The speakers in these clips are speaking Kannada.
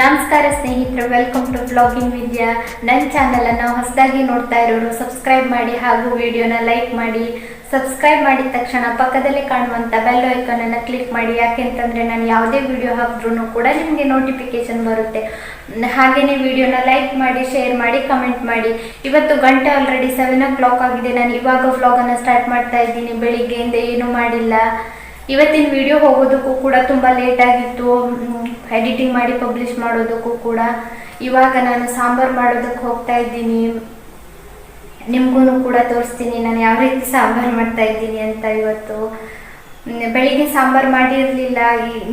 ನಮಸ್ಕಾರ ಸ್ನೇಹಿತರು ವೆಲ್ಕಮ್ ಟು ಬ್ಲಾಗಿಂಗ್ ವಿದ್ಯಾ ನನ್ನ ಚಾನಲನ್ನು ಹೊಸದಾಗಿ ನೋಡ್ತಾ ಇರೋರು ಸಬ್ಸ್ಕ್ರೈಬ್ ಮಾಡಿ ಹಾಗೂ ವಿಡಿಯೋನ ಲೈಕ್ ಮಾಡಿ. ಸಬ್ಸ್ಕ್ರೈಬ್ ಮಾಡಿದ ತಕ್ಷಣ ಪಕ್ಕದಲ್ಲಿ ಕಾಣುವಂಥ ಬೆಲ್ ಐಕನನ್ನು ಕ್ಲಿಕ್ ಮಾಡಿ. ಯಾಕೆಂತಂದರೆ ನಾನು ಯಾವುದೇ ವಿಡಿಯೋ ಹಾಕಿದ್ರೂ ಕೂಡ ನಿಮಗೆ ನೋಟಿಫಿಕೇಶನ್ ಬರುತ್ತೆ. ಹಾಗೆಯೇ ವಿಡಿಯೋನ ಲೈಕ್ ಮಾಡಿ ಶೇರ್ ಮಾಡಿ ಕಮೆಂಟ್ ಮಾಡಿ. ಇವತ್ತು ಗಂಟೆ ಆಲ್ರೆಡಿ ಸೆವೆನ್ ಓ ಕ್ಲಾಕ್ ಆಗಿದೆ. ನಾನು ಇವಾಗ ವ್ಲಾಗನ್ನು ಸ್ಟಾರ್ಟ್ ಮಾಡ್ತಾ ಇದ್ದೀನಿ. ಬೆಳಿಗ್ಗೆಯಿಂದ ಏನೂ ಮಾಡಿಲ್ಲ. ಇವತ್ತಿನ ವಿಡಿಯೋ ಹೋಗೋದಕ್ಕೂ ಕೂಡ ತುಂಬ ಲೇಟ್ ಆಗಿತ್ತು. ಎಡಿಟಿಂಗ್ ಮಾಡಿ ಪಬ್ಲಿಷ್ ಮಾಡೋದಕ್ಕೂ ಕೂಡ. ಇವಾಗ ನಾನು ಸಾಂಬಾರು ಮಾಡೋದಕ್ಕೆ ಹೋಗ್ತಾ ಇದ್ದೀನಿ. ನಿಮಗೂ ಕೂಡ ತೋರಿಸ್ತೀನಿ. ನಾನು ಯಾವ ರೀತಿ ಸಾಂಬಾರು ಮಾಡ್ತಾ ಇದ್ದೀನಿ ಅಂತ ಇವತ್ತು. ಬೆಳಿಗ್ಗೆ ಸಾಂಬಾರು ಮಾಡಿರಲಿಲ್ಲ.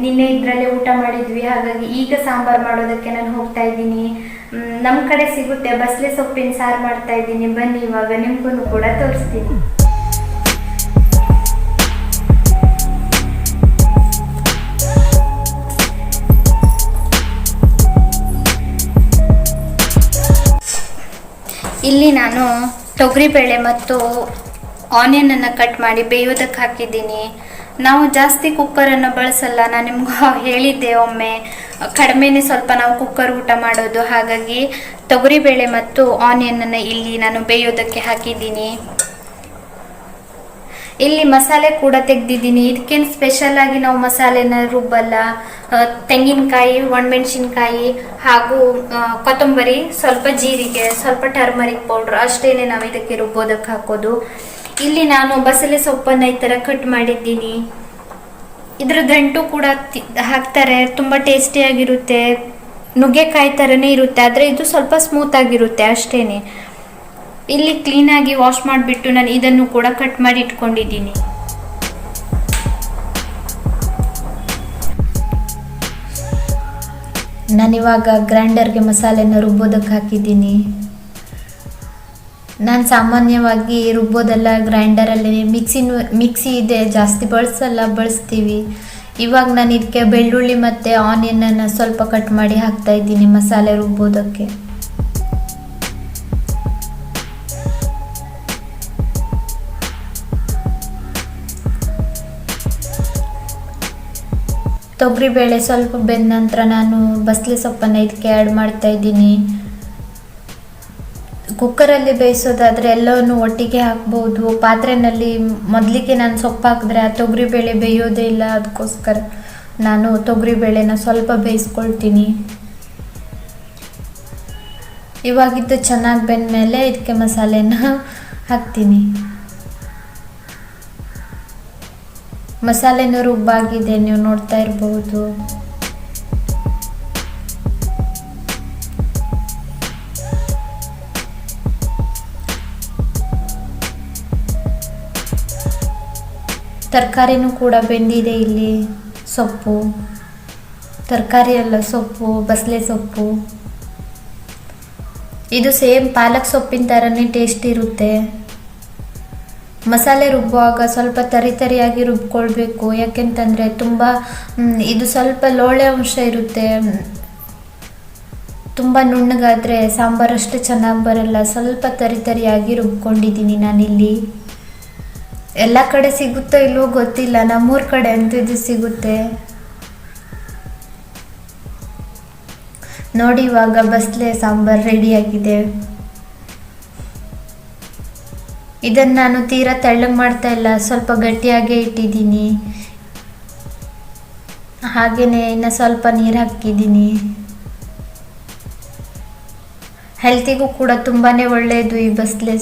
ನಿನ್ನೆ ಇದರಲ್ಲೇ ಊಟ ಮಾಡಿದ್ವಿ. ಹಾಗಾಗಿ ಈಗ ಸಾಂಬಾರು ಮಾಡೋದಕ್ಕೆ ನಾನು ಹೋಗ್ತಾ ಇದ್ದೀನಿ. ನಮ್ಮ ಕಡೆ ಸಿಗುತ್ತೆ. ಬಸಳೆ ಸೊಪ್ಪಿನ ಸಾರು ಮಾಡ್ತಾ ಇದ್ದೀನಿ. ಬನ್ನಿ, ಇವಾಗ ನಿಮಗೂ ಕೂಡ ತೋರಿಸ್ತೀನಿ. ಇಲ್ಲಿ ನಾನು ತೊಗರಿಬೇಳೆ ಮತ್ತು ಆನಿಯನನ್ನು ಕಟ್ ಮಾಡಿ ಬೇಯೋದಕ್ಕೆ ಹಾಕಿದ್ದೀನಿ. ನಾವು ಜಾಸ್ತಿ ಕುಕ್ಕರನ್ನು ಬಳಸಲ್ಲ, ನಾನು ನಿಮ್ಗೆ ಹೇಳಿದ್ದೆ ಒಮ್ಮೆ. ಕಡಿಮೆನೇ ಸ್ವಲ್ಪ ನಾವು ಕುಕ್ಕರ್ ಊಟ ಮಾಡೋದು. ಹಾಗಾಗಿ ತೊಗರಿಬೇಳೆ ಮತ್ತು ಆನಿಯನನ್ನು ಇಲ್ಲಿ ನಾನು ಬೇಯೋದಕ್ಕೆ ಹಾಕಿದ್ದೀನಿ. ಇಲ್ಲಿ ಮಸಾಲೆ ಕೂಡ ತೆಗ್ದಿದ್ದೀನಿ. ಇದಕ್ಕೇನು ಸ್ಪೆಷಲ್ ಆಗಿ ನಾವು ಮಸಾಲೆನ ರುಬ್ಬಲ್ಲ. ತೆಂಗಿನಕಾಯಿ, ಒಣಮೆಣಸಿನ್ಕಾಯಿ ಹಾಗೂ ಕೊತ್ತಂಬರಿ, ಸ್ವಲ್ಪ ಜೀರಿಗೆ, ಸ್ವಲ್ಪ ಟರ್ಮರಿಕ್ ಪೌಡ್ರ್ ಅಷ್ಟೇನೆ ನಾವು ಇದಕ್ಕೆ ರುಬ್ಬೋದಕ್ಕೆ ಹಾಕೋದು. ಇಲ್ಲಿ ನಾನು ಬಸಳೆ ಸೊಪ್ಪನ್ನು ಈ ಥರ ಕಟ್ ಮಾಡಿದ್ದೀನಿ. ಇದ್ರ ದಂಟು ಕೂಡ ಹಾಕ್ತಾರೆ. ತುಂಬ ಟೇಸ್ಟಿಯಾಗಿರುತ್ತೆ ನುಗ್ಗೆಕಾಯಿ ಥರನೇ ಇರುತ್ತೆ. ಆದರೆ ಇದು ಸ್ವಲ್ಪ ಸ್ಮೂತ್ ಆಗಿರುತ್ತೆ ಅಷ್ಟೇನೆ. ಇಲ್ಲಿ ಕ್ಲೀನಾಗಿ ವಾಶ್ ಮಾಡಿಬಿಟ್ಟು ನಾನು ಇದನ್ನು ಕೂಡ ಕಟ್ ಮಾಡಿ ಇಟ್ಕೊಂಡಿದ್ದೀನಿ. ನಾನಿವಾಗ ಗ್ರೈಂಡರ್ಗೆ ಮಸಾಲೆನ ರುಬ್ಬೋದಕ್ಕೆ ಹಾಕಿದ್ದೀನಿ. ನಾನು ಸಾಮಾನ್ಯವಾಗಿ ರುಬ್ಬೋದೆಲ್ಲ ಗ್ರೈಂಡರಲ್ಲಿ ಮಿಕ್ಸಿನ ಮಿಕ್ಸಿ ಇದೆ, ಜಾಸ್ತಿ ಬಳಸಲ್ಲ, ಬಳಸ್ತೀವಿ. ಇವಾಗ ನಾನು ಇದಕ್ಕೆ ಬೆಳ್ಳುಳ್ಳಿ ಮತ್ತು ಆನಿಯನನ್ನು ಸ್ವಲ್ಪ ಕಟ್ ಮಾಡಿ ಹಾಕ್ತಾ ಇದ್ದೀನಿ ಮಸಾಲೆ ರುಬ್ಬೋದಕ್ಕೆ. ತೊಗರಿಬೇಳೆ ಸ್ವಲ್ಪ ಬೆಂದ ನಂತರ ನಾನು ಬಸಳೆ ಸೊಪ್ಪನ್ನು ಇದಕ್ಕೆ ಆ್ಯಡ್ ಮಾಡ್ತಾ ಇದ್ದೀನಿ. ಕುಕ್ಕರಲ್ಲಿ ಬೇಯಿಸೋದಾದರೆ ಎಲ್ಲವನ್ನು ಒಟ್ಟಿಗೆ ಹಾಕ್ಬೋದು. ಪಾತ್ರೆಯಲ್ಲಿ ಮೊದಲಿಗೆ ನಾನು ಸೊಪ್ಪು ಹಾಕಿದ್ರೆ ಆ ತೊಗರಿಬೇಳೆ ಬೇಯೋದೇ ಇಲ್ಲ ಅದಕ್ಕೋಸ್ಕರ ನಾನು ತೊಗರಿ ಬೇಳೆನ ಸ್ವಲ್ಪ ಬೇಯಿಸ್ಕೊಳ್ತೀನಿ. ಇವಾಗಿದ್ದು ಚೆನ್ನಾಗಿ ಬೆಂದಮೇಲೆ ಇದಕ್ಕೆ ಮಸಾಲೆನ ಹಾಕ್ತೀನಿ. ಮಸಾಲೆನೂ ರುಬ್ಬಾಗಿದೆ, ನೀವು ನೋಡ್ತಾ ಇರಬಹುದು ತರಕಾರಿನೂ ಕೂಡ ಬೆಂದಿದೆ ಇಲ್ಲಿ. ಸೊಪ್ಪು. ತರಕಾರಿ ಅಲ್ಲ, ಸೊಪ್ಪು ಬಸಳೆ ಸೊಪ್ಪು. ಇದು ಸೇಮ್ ಪಾಲಕ್ ಸೊಪ್ಪಿನ ಥರನೇ ಟೇಸ್ಟ್ ಇರುತ್ತೆ. ಮಸಾಲೆ ರುಬ್ಬುವಾಗ ಸ್ವಲ್ಪ ತರಿ ತರಿಯಾಗಿ ರುಬ್ಕೊಳ್ಬೇಕು. ಯಾಕೆಂತಂದರೆ ತುಂಬ ಇದು ಸ್ವಲ್ಪ ಲೋಳೆ ಅಂಶ ಇರುತ್ತೆ. ತುಂಬ ನುಣ್ಣಗಾದರೆ ಸಾಂಬಾರು ಅಷ್ಟು ಚೆನ್ನಾಗಿ ಬರಲ್ಲ. ಸ್ವಲ್ಪ ತರಿ ತರಿಯಾಗಿ ರುಬ್ಕೊಂಡಿದ್ದೀನಿ ನಾನಿಲ್ಲಿ. ಎಲ್ಲ ಕಡೆ ಸಿಗುತ್ತೋ ಇಲ್ವೋ ಗೊತ್ತಿಲ್ಲ. ನಮ್ಮೂರ ಕಡೆ ಅಂತೂ ಇದು ಸಿಗುತ್ತೆ. ನೋಡಿ ಇವಾಗ, ಬಸ್ಲೆ ಸಾಂಬಾರು ರೆಡಿಯಾಗಿದೆ ಇದನ್ನು ನಾನು ತೀರಾ ತೆಳ್ಳಗೆ ಮಾಡ್ತಾ ಇಲ್ಲ. ಸ್ವಲ್ಪ ಗಟ್ಟಿಯಾಗೇ ಇಟ್ಟಿದ್ದೀನಿ. ಹಾಗೆಯೇ ಇನ್ನು ಸ್ವಲ್ಪ ನೀರು ಹಾಕಿದ್ದೀನಿ ಹೆಲ್ತಿಗೂ ಕೂಡ ತುಂಬಾ ಒಳ್ಳೆಯದು ಈ ಬಸ್ಲೆ.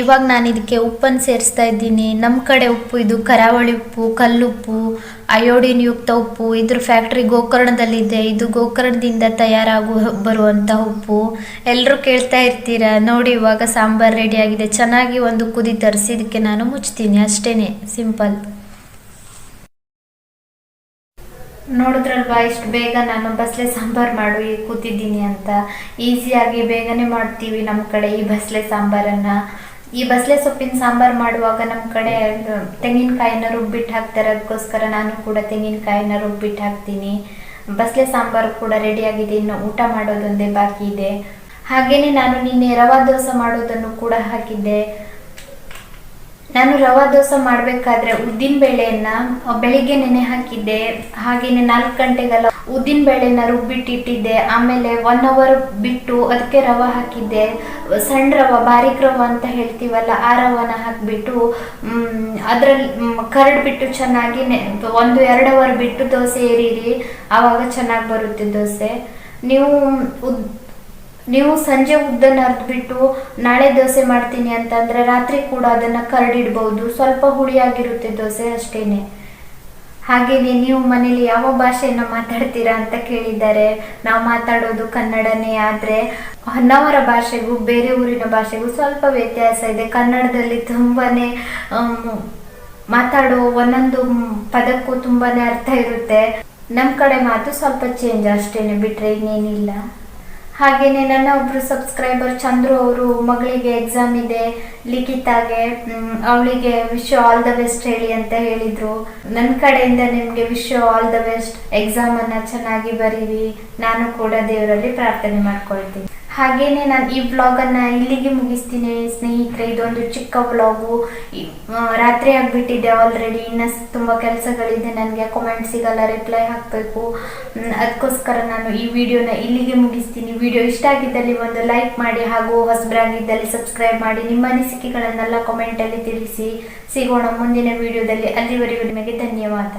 ಇವಾಗ ನಾನು ಇದಕ್ಕೆ ಉಪ್ಪನ್ನು ಸೇರಿಸ್ತಾ ಇದ್ದೀನಿ. ನಮ್ಮ ಕಡೆ ಉಪ್ಪು, ಇದು ಕರಾವಳಿ ಉಪ್ಪು ಕಲ್ಲುಪ್ಪು ಅಯೋಡಿನ್ ಯುಕ್ತ ಉಪ್ಪು, ಇದ್ರ ಫ್ಯಾಕ್ಟ್ರಿ ಗೋಕರ್ಣದಲ್ಲಿದೆ. ಇದು ಗೋಕರ್ಣದಿಂದ ತಯಾರಾಗು ಬರುವಂಥ ಉಪ್ಪು. ಎಲ್ಲರೂ ಕೇಳ್ತಾ ಇರ್ತೀರ? ನೋಡಿ ಇವಾಗ ಸಾಂಬಾರು ರೆಡಿಯಾಗಿದೆ ಚೆನ್ನಾಗಿ ಒಂದು ಕುದಿ ತರಿಸಿ ಇದಕ್ಕೆ ನಾನು ಮುಚ್ತೀನಿ. ಅಷ್ಟೇ ಸಿಂಪಲ್ ನೋಡಿದ್ರಲ್ವಾ ಇಷ್ಟು ಬೇಗ ನಾನು ಬಸಳೆ ಸಾಂಬಾರು ಮಾಡು ಕೂತಿದ್ದೀನಿ ಅಂತ. ಈಸಿಯಾಗಿ ಬೇಗನೆ ಮಾಡ್ತೀವಿ ನಮ್ಮ ಕಡೆ ಈ ಬಸಳೆ ಸಾಂಬಾರನ್ನು. ಈ ಬಸಳೆ ಸೊಪ್ಪಿನ ಸಾಂಬಾರ್ ಮಾಡುವಾಗ ನಮ್ಮ ಕಡೆ ತೆಂಗಿನಕಾಯಿನ ರುಬ್ಬಿಟ್ಟು ಹಾಕ್ತಾರೆ. ಅದಕ್ಕೋಸ್ಕರ ನಾನು ಕೂಡ ತೆಂಗಿನಕಾಯಿನ ರುಬ್ಬಿಟ್ಟು ಹಾಕ್ತೀನಿ. ಬಸಳೆ ಸಾಂಬಾರು ಕೂಡ ರೆಡಿಯಾಗಿದೆ. ಇನ್ನು ಊಟ ಮಾಡೋದೊಂದೇ ಬಾಕಿ ಇದೆ. ಹಾಗೆಯೇ ನಾನು ನಿನ್ನೆ ರವಾ ದೋಸೆ ಮಾಡೋದನ್ನು ಕೂಡ ಹಾಕಿದ್ದೆ. ನಾನು ರವಾ ದೋಸೆ ಮಾಡಬೇಕಾದ್ರೆ ಉದ್ದಿನ ಬೇಳೆಯನ್ನ ಬೆಳಿಗ್ಗೆ ನೆನೆ ಹಾಕಿದ್ದೆ. ಹಾಗೇನೆ ನಾಲ್ಕು ಗಂಟೆಗೆಲ್ಲ ಉದ್ದಿನ ಬೇಳೆನ ರುಬ್ಬಿಟ್ಟಿಟ್ಟಿದ್ದೆ. ಆಮೇಲೆ ಒನ್ ಅವರ್ ಬಿಟ್ಟು ಅದಕ್ಕೆ ರವಾ ಹಾಕಿದ್ದೆ. ಸಣ್ಣ ರವೆ, ಬಾರಿಕ್ ರವೆ ಅಂತ ಹೇಳ್ತೀವಲ್ಲ, ಆ ರವನ ಹಾಕಿಬಿಟ್ಟು ಅದರಲ್ಲಿ ಕರಡ್ಬಿಟ್ಟು ಚೆನ್ನಾಗಿ ನೆ ಒಂದು ಎರಡು ಅವರ್ ಬಿಟ್ಟು ದೋಸೆ ಏರಿರಿ. ಆವಾಗ ಚೆನ್ನಾಗಿ ಬರುತ್ತೆ ದೋಸೆ. ನೀವು ನೀವು ಸಂಜೆ ಉದ್ದನ್ನ ಅರ್ದ್ಬಿಟ್ಟು ನಾಳೆ ದೋಸೆ ಮಾಡ್ತೀನಿ ಅಂತಂದ್ರೆ ರಾತ್ರಿ ಕೂಡ ಅದನ್ನ ಕರಡಿಡ್ಬೋದು ಸ್ವಲ್ಪ ಹುಳಿಯಾಗಿರುತ್ತೆ ದೋಸೆ ಅಷ್ಟೇನೆ. ಹಾಗೆಯೇ ನೀವು ಮನೇಲಿ ಯಾವ ಭಾಷೆಯನ್ನ ಮಾತಾಡ್ತೀರಾ ಅಂತ ಕೇಳಿದ್ದಾರೆ ನಾವು ಮಾತಾಡೋದು ಕನ್ನಡನೇ ಆದ್ರೆ ಹೊನ್ನಾವರ ಭಾಷೆಗೂ ಬೇರೆ ಊರಿನ ಭಾಷೆಗೂ ಸ್ವಲ್ಪ ವ್ಯತ್ಯಾಸ ಇದೆ. ಕನ್ನಡದಲ್ಲಿ ತುಂಬಾನೇ ಮಾತಾಡೋ ಒಂದೊಂದು ಪದಕ್ಕೂ ತುಂಬಾನೇ ಅರ್ಥ ಇರುತ್ತೆ. ನಮ್ಮ ಕಡೆ ಮಾತು ಸ್ವಲ್ಪ ಚೇಂಜ್ ಅಷ್ಟೇನೆ ಬಿಟ್ರೆ ಇನ್ನೇನಿಲ್ಲ. ಹಾಗೇನೆ ನನ್ನ ಒಬ್ರು ಸಬ್ಸ್ಕ್ರೈಬರ್ ಚಂದ್ರು ಅವರು ಮಗಳಿಗೆ ಎಕ್ಸಾಮ್ ಇದೆ, ಲಿಖಿತಾಗೆ ಅವಳಿಗೆ ವಿಶ್ ಆಲ್ ದ ಬೆಸ್ಟ್ ಹೇಳಿ ಅಂತ ಹೇಳಿದ್ರು. ನನ್ನ ಕಡೆಯಿಂದ ನಿಮಗೆ wish all the best exam ಅನ್ನ ಚೆನ್ನಾಗಿ ಬರೀರಿ. ನಾನು ಕೂಡ ದೇವರಲ್ಲಿ ಪ್ರಾರ್ಥನೆ ಮಾಡ್ಕೊಳ್ತೀನಿ. ಹಾಗೇನೆ ನಾನು ಈ ವ್ಲಾಗ್ ಅನ್ನ ಇಲ್ಲಿಗೆ ಮುಗಿಸ್ತೀನಿ, ಸ್ನೇಹಿತರೆ. ಇದೊಂದು ಚಿಕ್ಕ ವ್ಲಾಗು ರಾತ್ರಿ ಆಗ್ಬಿಟ್ಟಿದೆ ಆಲ್ರೆಡಿ ಇನ್ನ ತುಂಬಾ ಕೆಲಸಗಳಿದೆ. ನನಗೆ ಕಮೆಂಟ್ ಸಿಗಲ್ಲ ರಿಪ್ಲೈ ಹಾಕಬೇಕು. ಅದಕ್ಕೋಸ್ಕರ ನಾನು ಈ ವಿಡಿಯೋನ ಇಲ್ಲಿಗೆ ಮುಗಿಸ್ತೀನಿ. ವಿಡಿಯೋ ಇಷ್ಟ ಆಗಿದ್ದಲ್ಲಿ ಒಂದು ಲೈಕ್ ಮಾಡಿ ಹಾಗೂ ಹೊಸಬ್ರಾಗಿದ್ದಲ್ಲಿ ಸಬ್ಸ್ಕ್ರೈಬ್ ಮಾಡಿ. ನಿಮ್ಮ ಅನಿಸಿಕೆಗಳನ್ನೆಲ್ಲ ಕಾಮೆಂಟಲ್ಲಿ ತಿಳಿಸಿ. ಸಿಗೋಣ ಮುಂದಿನ ವಿಡಿಯೋದಲ್ಲಿ ಅಲ್ಲಿವರೆಗೂ ನಿಮಗೆ ಧನ್ಯವಾದ.